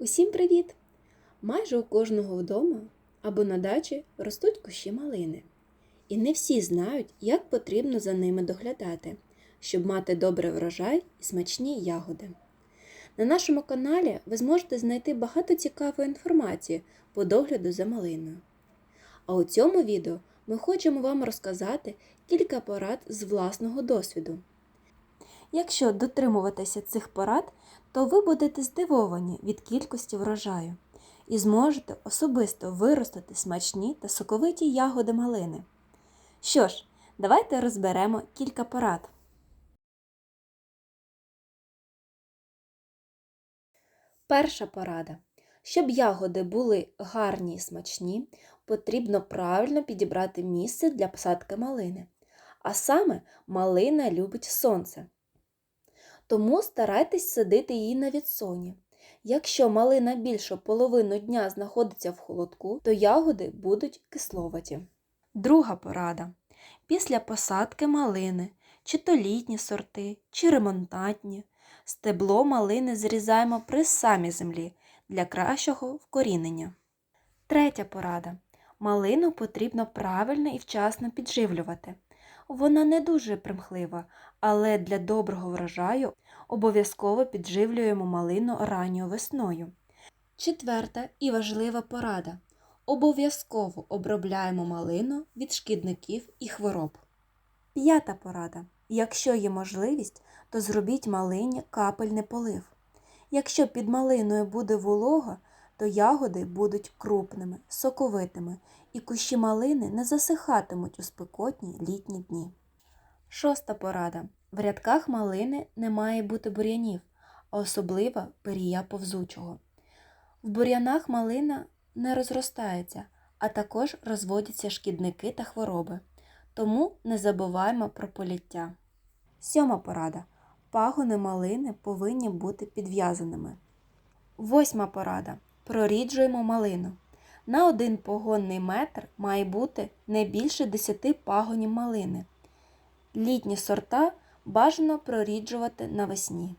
Усім привіт! Майже у кожного вдома або на дачі ростуть кущі малини. І не всі знають, як потрібно за ними доглядати, щоб мати добрий врожай і смачні ягоди. На нашому каналі ви зможете знайти багато цікавої інформації по догляду за малиною. А у цьому відео ми хочемо вам розказати кілька порад з власного досвіду. Якщо дотримуватися цих порад, то ви будете здивовані від кількості врожаю і зможете особисто виростити смачні та соковиті ягоди малини. Що ж, давайте розберемо кілька порад. Перша порада. Щоб ягоди були гарні і смачні, потрібно правильно підібрати місце для посадки малини. А саме малина любить сонце. Тому старайтесь садити її на відсоні. Якщо малина більше половину дня знаходиться в холодку, то ягоди будуть кисловаті. Друга порада. Після посадки малини, чи то літні сорти, чи ремонтантні, стебло малини зрізаємо при самій землі для кращого вкорінення. Третя порада. Малину потрібно правильно і вчасно підживлювати. Вона не дуже примхлива, але для доброго врожаю обов'язково підживлюємо малину ранньою весною. Четверта і важлива порада. Обов'язково обробляємо малину від шкідників і хвороб. П'ята порада. Якщо є можливість, то зробіть малині капельний полив. Якщо під малиною буде волога, то ягоди будуть крупними, соковитими і кущі малини не засихатимуть у спекотні літні дні. Шоста порада. В рядках малини не має бути бур'янів, а особливо перія повзучого. В бур'янах малина не розростається, а також розводяться шкідники та хвороби. Тому не забуваємо про поліття. Сьома порада. Пагони малини повинні бути підв'язаними. Восьма порада. Проріджуємо малину. На один погонний метр має бути не більше 10 пагонів малини. Літні сорта бажано проріджувати навесні.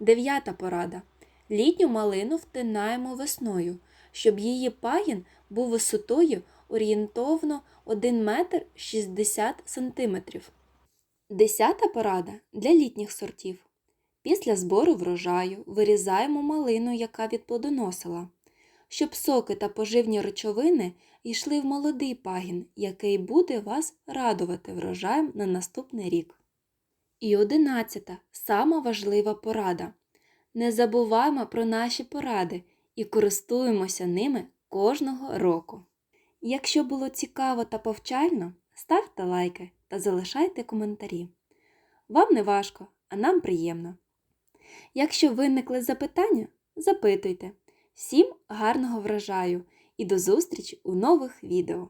Дев'ята порада. Літню малину втинаємо весною, щоб її пагін був висотою орієнтовно 1 метр 60 см. Десята порада для літніх сортів. Після збору врожаю вирізаємо малину, яка відплодоносила, щоб соки та поживні речовини йшли в молодий пагін, який буде вас радувати врожаєм на наступний рік. І одинадцята сама важлива порада. Не забуваємо про наші поради і користуємося ними кожного року. Якщо було цікаво та повчально, ставте лайки та залишайте коментарі. Вам не важко, а нам приємно. Якщо виникли запитання, запитуйте. Всім гарного врожаю і до зустрічі у нових відео!